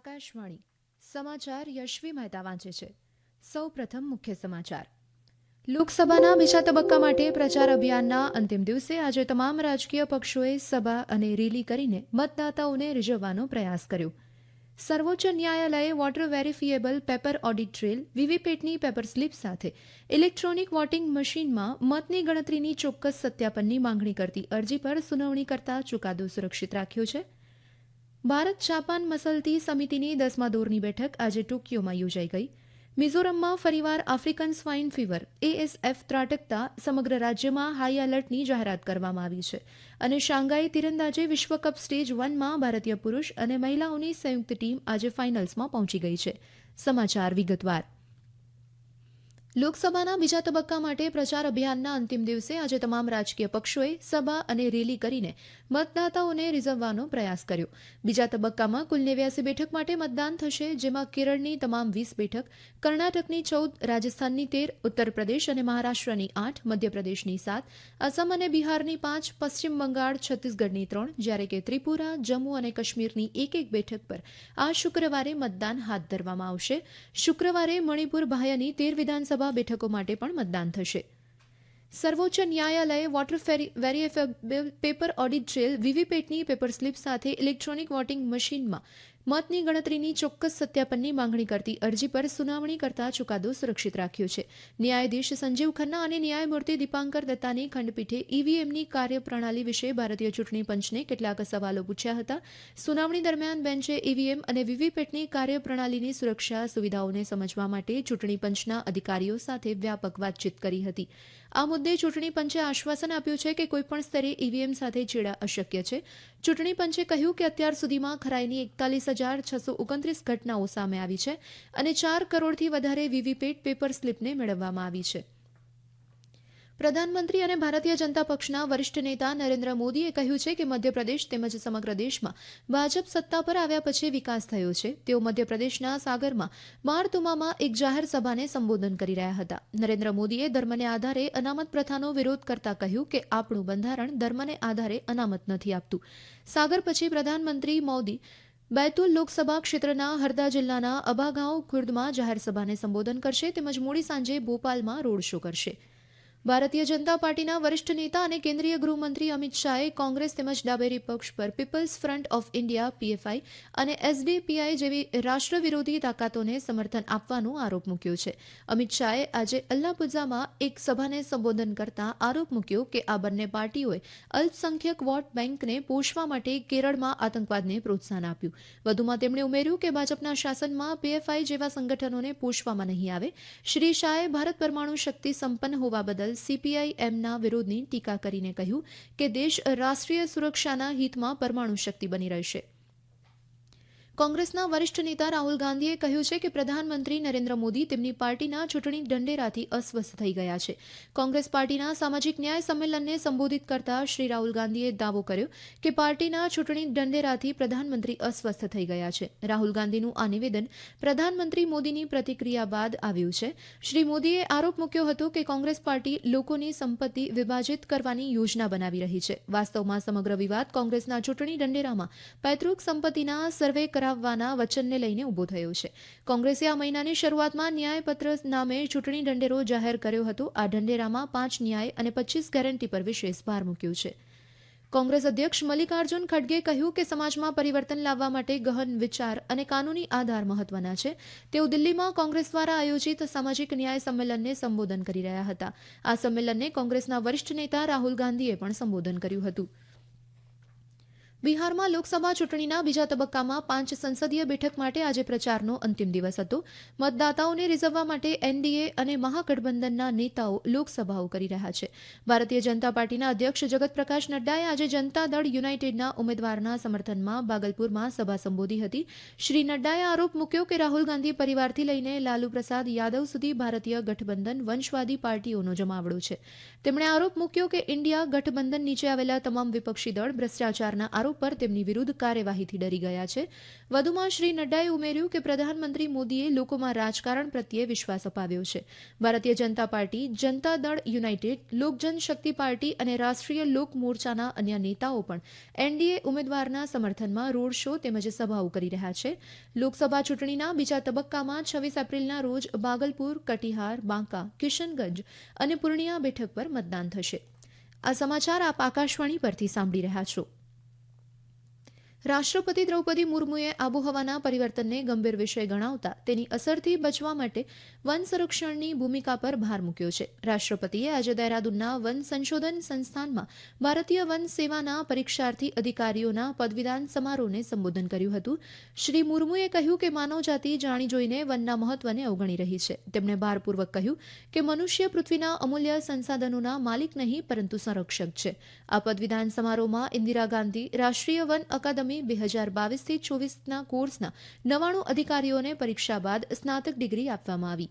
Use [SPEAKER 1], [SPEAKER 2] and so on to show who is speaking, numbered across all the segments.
[SPEAKER 1] આકાશવાણી. સમાચાર યશવી મહેતા વાંચે છે. સૌ પ્રથમ મુખ્ય સમાચાર. લોકસભાના બીજા તબક્કા માટે પ્રચાર અભિયાનના અંતિમ દિવસે આજે તમામ રાજકીય પક્ષોએ સભા અને રેલી કરીને મતદાતાઓને રીઝવવાનો પ્રયાસ કર્યો. સર્વોચ્ચ ન્યાયાલયે voter verifiable paper audit trail, વીવીપેટની પેપર સ્લીપ સાથે ઇલેક્ટ્રોનિક વોટિંગ મશીનમાં મતની ગણતરીની ચોક્કસ સત્યાપનની માંગણી કરતી અરજી પર સુનાવણી કરતા ચુકાદો સુરક્ષિત રાખ્યો છે. ભારત જાપાન મસલતી સમિતિની દસમા દોરની બેઠક આજે ટોક્યોમાં યોજાઈ ગઈ. મિઝોરમમાં ફરીવાર આફ્રિકન સ્વાઇન ફીવર એએસએફ ત્રાટકતા સમગ્ર રાજ્યમાં હાઈ એલર્ટની જાહેરાત કરવામાં આવી છે અને શાંઘાઈ તીરંદાજે વિશ્વકપ સ્ટેજ વનમાં ભારતીય પુરુષ અને મહિલાઓની સંયુક્ત ટીમ આજે ફાઇનલ્સમાં પહોંચી ગઈ છે. સમાચાર વિગતવાર. લોકસભાના બીજા તબક્કા માટે પ્રચાર અભિયાનના અંતિમ દિવસે આજે તમામ રાજકીય પક્ષોએ સભા અને રેલી કરીને મતદાતાઓને રીઝવવાનો પ્રયાસ કર્યો. બીજા તબક્કામાં કુલ નેવ્યાસી બેઠક માટે મતદાન થશે, જેમાં કેરળની તમામ વીસ બેઠક, કર્ણાટકની ચૌદ, રાજસ્થાનની તેર ઉત્તર પ્રદેશ અને મહારાષ્ટ્રની આઠ, મધ્યપ્રદેશની સાત અસમ અને બિહારની પાંચ, પશ્ચિમ બંગાળ, છત્તીસગઢની ત્રણ, જ્યારે કે ત્રિપુરા, જમ્મુ અને કાશ્મીરની એક એક બેઠક પર આ શુક્રવારે મતદાન હાથ ધરવામાં આવશે. શુક્રવારે મણિપુર ભાયાની તેર વિધાનસભા બેઠકો માટે પણ મતદાન થશે. સર્વોચ્ચ ન્યાયાલયે voter verifiable paper audit trail વીવીપેટની પેપર સ્લીપ સાથે ઇલેક્ટ્રોનિક વોટિંગ મશીનમાં મતની ગણતરીની ચોક્કસ સત્યાપનની માંગણી કરતી અરજી પર સુનાવણી કરતા ચુકાદો સુરક્ષિત રાખ્યો છે. ન્યાયાધીશ સંજીવ ખન્ના અને ન્યાયમૂર્તિ દીપાંકર દત્તાની ખંડપીઠે ઈવીએમની કાર્યપ્રણાલી વિશે ભારતીય ચૂંટણી પંચને કેટલાક સવાલો પૂછ્યા હતા. સુનાવણી દરમિયાન બેન્ચે ઈવીએમ અને વીવીપેટની કાર્યપ્રણાલીની સુરક્ષા સુવિધાઓને સમજવા માટે ચૂંટણી પંચના અધિકારીઓ સાથે વ્યાપક વાતચીત કરી હતી. આ મુદ્દે ચૂંટણી પંચે આશ્વાસન આપ્યું છે કે કોઈપણ સ્તરે ઈવીએમ સાથે ચેડા અશક્ય છે. ચૂંટણી પંચે કહ્યું કે અત્યાર સુધીમાં ખરાઈની એકતાલીસ હજાર છસો ઓગણત્રીસ ઘટનાઓ સામે આવી છે અને ચાર કરોડથી વધારે વીવીપેટ પેપર સ્લીપને મેળવવામાં આવી છે. પ્રધાનમંત્રી અને ભારતીય જનતા પક્ષના વરિષ્ઠ નેતા નરેન્દ્ર મોદીએ કહ્યું છે કે મધ્યપ્રદેશ તેમજ સમગ્ર દેશમાં ભાજપ સત્તા પર આવ્યા પછી વિકાસ થયો છે. તેઓ મધ્યપ્રદેશના સાગરમાં મારતુમામાં એક જાહેર સભાને સંબોધન કરી રહ્યા હતા. નરેન્દ્ર મોદીએ ધર્મને આધારે અનામત પ્રથાનો વિરોધ કરતા કહ્યું કે આપણું બંધારણ ધર્મને આધારે અનામત નથી આપતું. સાગર પછી પ્રધાનમંત્રી મોદી બેતુલ લોકસભા ક્ષેત્રના હરદા જિલ્લાના અબાગાંવ ખુર્દમાં જાહેરસભાને સંબોધન કરશે તેમજ મોડી સાંજે ભોપાલમાં રોડ શો કરશે. ભારતીય જનતા પાર્ટીના વરિષ્ઠ નેતા અને કેન્દ્રીય ગૃહમંત્રી અમિત શાહે કોંગ્રેસ તેમજ ડાબેરી પક્ષ પર people's front of India, PFI અને એસડીપીઆઈ જેવી રાષ્ટ્ર વિરોધી તાકાતોને સમર્થન આપવાનો આરોપ મૂક્યો છે. અમિત શાહે આજે અલ્લાપુઝામાં એક સભાને સંબોધન કરતા આરોપ મૂક્યો કે આ બંને પાર્ટીઓએ અલ્પસંખ્યક વોટ બેંકને પોષવા માટે કેરળમાં આતંકવાદને પ્રોત્સાહન આપ્યું. વધુમાં તેમણે ઉમેર્યું કે ભાજપના શાસનમાં પીએફઆઈ જેવા સંગઠનોને પોષવામાં નહીં આવે. શ્રી શાહે ભારત પરમાણુ શક્તિ સંપન્ન હોવા બદલ સીપીઆઈએમના વિરોધની ટીકા કરીને કહ્યું કે દેશ રાષ્ટ્રીય સુરક્ષાના હિતમાં પરમાણુ શક્તિ બની રહેશે. કોંગ્રેસના વરિષ્ઠ નેતા રાહુલ ગાંધીએ કહ્યું છે કે પ્રધાનમંત્રી નરેન્દ્ર મોદી તેમની પાર્ટીના ચૂંટણી ઢંઢેરાથી અસ્વસ્થ થઈ ગયા છે. કોંગ્રેસ પાર્ટીના સામાજિક ન્યાય સંમેલનને સંબોધિત કરતા શ્રી રાહુલ ગાંધીએ દાવો કર્યો કે પાર્ટીના ચૂંટણી ઢંઢેરાથી પ્રધાનમંત્રી અસ્વસ્થ થઈ ગયા છે. રાહુલ ગાંધીનું આ નિવેદન પ્રધાનમંત્રી મોદીની પ્રતિક્રિયા બાદ આવ્યું છે. શ્રી મોદીએ આરોપ મૂક્યો હતો કે કોંગ્રેસ પાર્ટી લોકોની સંપત્તિ વિભાજિત કરવાની યોજના બનાવી રહી છે. વાસ્તવમાં સમગ્ર વિવાદ કોંગ્રેસના ચૂંટણી ઢંઢેરામાં પૈતૃક સંપત્તિના સર્વે કરાવવાના વચનને લઈને ઊભો થયો છે. કોંગ્રેસે આ મહિનાની શરૂઆતમાં ન્યાયપત્ર નામે ચૂંટણી ઢંઢેરો જાહેર કર્યો હતો. આ ઢંઢેરામાં પાંચ ન્યાય અને પચીસ ગેરંટી પર વિશેષ ભાર મૂક્યો છે. કોંગ્રેસ અધ્યક્ષ મલ્લિકાર્જુન ખડગે કહ્યું કે સમાજમાં પરિવર્તન લાવવા માટે ગહન વિચાર અને કાનૂની આધાર મહત્વના છે. તેઓ દિલ્હીમાં કોંગ્રેસ દ્વારા આયોજિત સામાજિક ન્યાય સંમેલનને સંબોધન કરી રહ્યા હતા. આ સંમેલનને કોંગ્રેસના વરિષ્ઠ નેતા રાહુલ ગાંધીએ પણ સંબોધન કર્યું હતું. બિહારમાં લોકસભા ચૂંટણીના બીજા તબક્કામાં પાંચ સંસદીય બેઠક માટે આજે પ્રચારનો અંતિમ દિવસ હતો. મતદાતાઓને રીઝવવા માટે એનડીએ અને મહાગઠબંધનના નેતાઓ લોકસભાઓ કરી રહ્યા છે. ભારતીય જનતા પાર્ટીના અધ્યક્ષ જગત પ્રકાશ નડ્ડાએ આજે જનતા દળ યુનાઇટેડના ઉમેદવારના સમર્થનમાં બાગલપુરમાં સભા સંબોધી હતી. શ્રી નડ્ડાએ આરોપ મૂક્યો કે રાહુલ ગાંધી પરિવારથી લઈને લાલુ પ્રસાદ યાદવ સુધી ભારતીય ગઠબંધન વંશવાદી પાર્ટીઓનો જમાવડો છે. તેમણે આરોપ મૂક્યો કે ઇન્ડિયા ગઠબંધન નીચે આવેલા તમામ વિપક્ષી દળ ભ્રષ્ટાચારના આરોપ આરોપ પર તેમની વિરુદ્ધ કાર્યવાહીથી ડરી ગયા છે. વધુમાં શ્રી નડ્ડાએ ઉમેર્યું કે પ્રધાનમંત્રી મોદીએ લોકોમાં રાજકારણ પ્રત્યે વિશ્વાસ અપાવ્યો છે. ભારતીય જનતા પાર્ટી, જનતા દળ, યુનાઇટેડ, લોક જનશક્તિ પાર્ટી અને રાષ્ટ્રીય લોક મોરચાના અન્ય નેતાઓ પણ એનડીએ ઉમેદવારના સમર્થનમાં રોડ શો તેમજ સભાઓ કરી રહ્યા છે. લોકસભા ચૂંટણીના બીજા તબક્કામાં છવ્વીસ એપ્રિલના રોજ બાગલપુર કટિહાર, બાંકા, કિશનગંજ અને પૂર્ણિયા બેઠક પર મતદાન થશે. આ સમાચાર આપ આકાશવાણી પરથી સાંભળી રહ્યા છો. રાષ્ટ્રપતિ દ્રૌપદી મુર્મુએ આબોહવાના પરિવર્તનને ગંભીર વિષય ગણાવતા તેની અસરથી બચવા માટે વન સંરક્ષણની ભૂમિકા પર ભાર મૂક્યો છે. રાષ્ટ્રપતિએ આજે દહેરાદૂનના વન સંશોધન સંસ્થાનમાં ભારતીય વન સેવાના પરીક્ષાર્થી અધિકારીઓના પદવીદાન સમારોહને સંબોધન કર્યું હતું. શ્રી મુર્મુએ કહ્યું કે માનવજાતિ જાણી જોઈને વનના મહત્વને અવગણી રહી છે. તેમણે ભારપૂર્વક કહ્યું કે મનુષ્ય પૃથ્વીના અમૂલ્ય સંસાધનોના માલિક નહીં, પરંતુ સંરક્ષક છે. આ પદવીદાન સમારોહમાં ઇન્દિરા ગાંધી રાષ્ટ્રીય વન અકાદમી બે હજાર બાવીસથી ચોવીસના કોર્સના નવાણું અધિકારીઓને પરીક્ષા બાદ સ્નાતક ડિગ્રી આપવામાં આવી.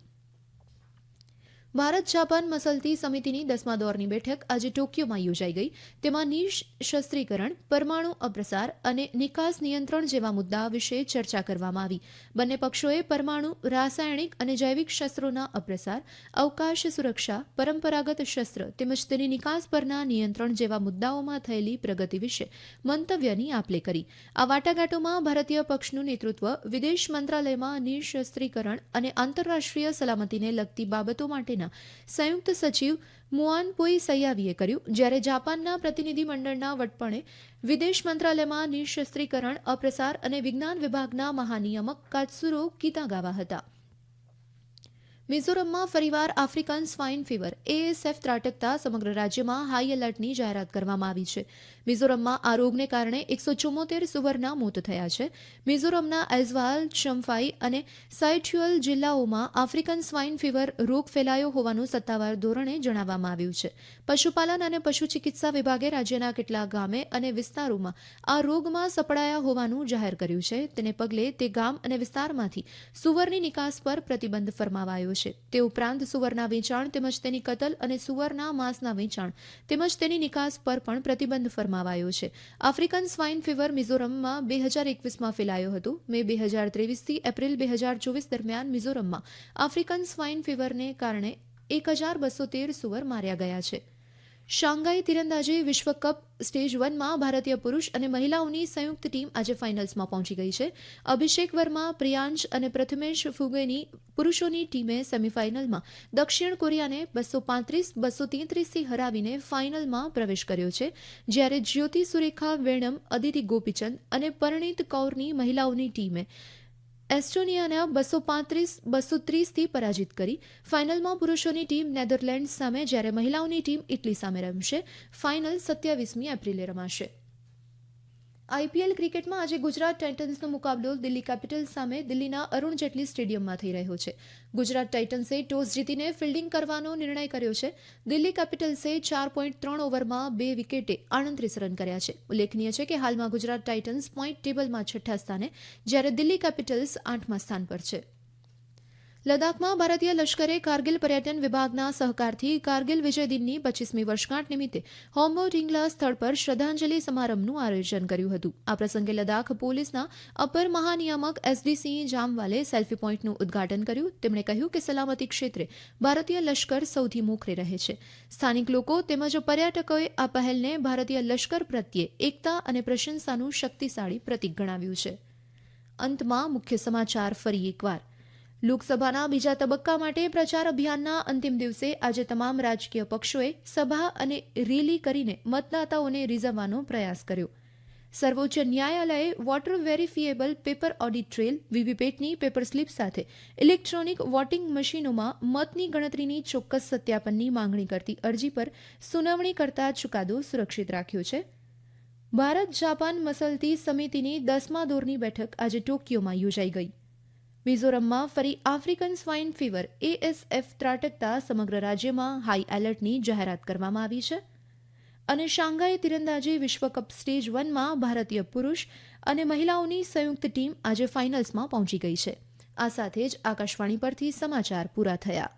[SPEAKER 1] ભારત જાપાન મસલતી સમિતિની દસમા દોરની બેઠક આજે ટોક્યોમાં યોજાઈ ગઈ. તેમાં નિઃશસ્ત્રીકરણ, પરમાણુ અપ્રસાર અને નિકાસ નિયંત્રણ જેવા મુદ્દા વિશે ચર્ચા કરવામાં આવી. બંને પક્ષોએ પરમાણુ, રાસાયણિક અને જૈવિક શસ્ત્રોના અપ્રસાર અવકાશ સુરક્ષા, પરંપરાગત શસ્ત્ર તેમજ તેની નિકાસ પરના નિયંત્રણ જેવા મુદ્દાઓમાં થયેલી પ્રગતિ વિશે મંતવ્યની આપલે કરી. આ વાટાઘાટોમાં ભારતીય પક્ષનું નેતૃત્વ વિદેશ મંત્રાલયમાં નિઃશસ્ત્રીકરણ અને આંતરરાષ્ટ્રીય સલામતીને લગતી બાબતો માટે સંયુક્ત સચિવ મુઆન પોઈ સૈયાવીએ કર્યું, જ્યારે જાપાનના પ્રતિનિધિ મંડળના વટપણે વિદેશ મંત્રાલયમાં નિશસ્ત્રીકરણ, અપ્રસાર અને વિજ્ઞાન વિભાગના મહાનિયામક કાત્સુરો કીતાગાવા હતા. મિઝોરમમાં ફરીવાર આફ્રિકન સ્વાઇન ફીવર એએસએફ ત્રાટકતા સમગ્ર રાજ્યમાં હાઈ એલર્ટની જાહેરાત કરવામાં આવી છે. મિઝોરમમાં આ રોગને કારણે એકસો ચુમ્મોતેર સુવરના મોત થયા છે. મિઝોરમના એઝવાલ ચમ્ફાઈ અને સાઇટ્યુઅલ જિલ્લાઓમાં આફ્રિકન સ્વાઇન ફીવર રોગ ફેલાયો હોવાનું સત્તાવાર ધોરણે જણાવવામાં આવ્યું છે. પશુપાલન અને પશુ ચિકિત્સા વિભાગે રાજ્યના કેટલાક ગામે અને વિસ્તારોમાં આ રોગમાં સપડાયા હોવાનું જાહેર કર્યું છે. તેને પગલે તે ગામ અને વિસ્તારમાંથી સુવરની નિકાસ પર પ્રતિબંધ ફરમાવાયો છે. તે ઉપરાંત સુવરના વેચાણ તેમજ તેની કતલ અને સુવરના માંસના વેચાણ તેમજ તેની નિકાસ પર પણ પ્રતિબંધ ફરમાવાયો છે. આફ્રિકન સ્વાઇન ફીવર મિઝોરમમાં બે હજાર એકવીસમાં ફેલાયો હતો. મે બે હજાર ત્રેવીસથી એપ્રિલ બે હજાર ચોવીસ દરમિયાન મિઝોરમમાં આફ્રિકન સ્વાઇન ફીવરને કારણે એક હજાર બસો તેર સુવર માર્યા ગયા છે. શાંઘાઈ તીરંદાજી વિશ્વ કપ સ્ટેજ વનમાં ભારતીય પુરુષ અને મહિલાઓની સંયુક્ત ટીમ આજે ફાઇનલ્સમાં પહોંચી ગઈ છે. અભિષેક વર્મા, પ્રિયાંશ અને પ્રથમેશ ફુગેની પુરુષોની ટીમે સેમીફાઇનલમાં દક્ષિણ કોરિયાને બસો પાંત્રીસ, બસો તેત્રીસથી હરાવીને ફાઇનલમાં પ્રવેશ કર્યો છે. જ્યારે જ્યોતિ સુરેખા, વેણમ, અદિતિ ગોપીચંદ અને પરણીત કૌરની મહિલાઓની ટીમે એસ્ટોનિયાના બસો પાંત્રીસ, બસો ત્રીસથી પરાજિત કરી. ફાઇનલમાં પુરુષોની ટીમ નેધરલેન્ડ્સ સામે, જ્યારે મહિલાઓની ટીમ ઇટલી સામે રમશે. ફાઇનલ સત્યાવીસમી એપ્રિલે રમાશે. આઈપીએલ ક્રિકેટમાં આજે ગુજરાત ટાઇટન્સનો મુકાબલો દિલ્હી કેપિટલ્સ સામે દિલ્હીના અરુણ જેટલી સ્ટેડિયમમાં થઈ રહ્યો છે. ગુજરાત ટાઇટન્સે ટોસ જીતીને ફિલ્ડિંગ કરવાનો નિર્ણય કર્યો છે. દિલ્હી કેપિટલ્સે ચાર પોઈન્ટ ત્રણ ઓવરમાં બે વિકેટે આડત્રીસ રન કર્યા છે. ઉલ્લેખનીય છે કે હાલમાં ગુજરાત ટાઇટન્સ પોઈન્ટ ટેબલમાં છઠ્ઠા સ્થાને, જ્યારે દિલ્હી કેપિટલ્સ આઠમા સ્થાન પર છે. લદ્દાખમાં ભારતીય લશ્કરે કારગિલ પર્યટન વિભાગના સહકારથી કારગિલ વિજય દિનની પચીસમી વર્ષગાંઠ નિમિત્તે હોમો રિંગલા સ્થળ પર શ્રદ્ધાંજલિ સમારંભનું આયોજન કર્યું હતું. આ પ્રસંગે લદ્દાખ પોલીસના અપર મહાનિયામક એસડીસિંહ જામવાલે સેલ્ફી પોઈન્ટનું ઉદઘાટન કર્યું. તેમણે કહ્યું કે સલામતી ક્ષેત્રે ભારતીય લશ્કર સૌથી મોખરે રહે છે. સ્થાનિક લોકો તેમજ પર્યટકોએ આ પહેલને ભારતીય લશ્કર પ્રત્યે એકતા અને પ્રશંસાનું શક્તિશાળી પ્રતીક ગણાવ્યું છે. અંતમાં મુખ્ય સમાચાર ફરી એકવાર. લોકસભાના બીજા તબક્કા માટે પ્રચાર અભિયાનના અંતિમ દિવસે આજે તમામ રાજકીય પક્ષોએ સભા અને રેલી કરીને મતદાતાઓને રીઝવવાનો પ્રયાસ કર્યો. સર્વોચ્ચ ન્યાયાલયે voter verifiable paper audit trail, વીવીપેટની પેપર સ્લીપ સાથે ઇલેક્ટ્રોનિક વોટિંગ મશીનોમાં મતની ગણતરીની ચોક્કસ સત્યાપનની માંગણી કરતી અરજી પર સુનાવણી કરતા ચુકાદો સુરક્ષિત રાખ્યો છે. ભારત જાપાન મસલતી સમિતિની દસમા દોરની બેઠક આજે ટોક્યોમાં યોજાઈ ગઈ. મિઝોરમમાં ફરી આફ્રિકન સ્વાઇન ફીવર એએસએફ ત્રાટકતા સમગ્ર રાજ્યમાં હાઈ એલર્ટની જાહેરાત કરવામાં આવી છે. અને શાંઘાઈ તીરંદાજી વિશ્વકપ સ્ટેજ વનમાં ભારતીય પુરુષ અને મહિલાઓની સંયુક્ત ટીમ આજે ફાઇનલ્સમાં પહોંચી ગઈ છે. આ સાથે જ આકાશવાણી પરથી સમાચાર પૂરા થયા.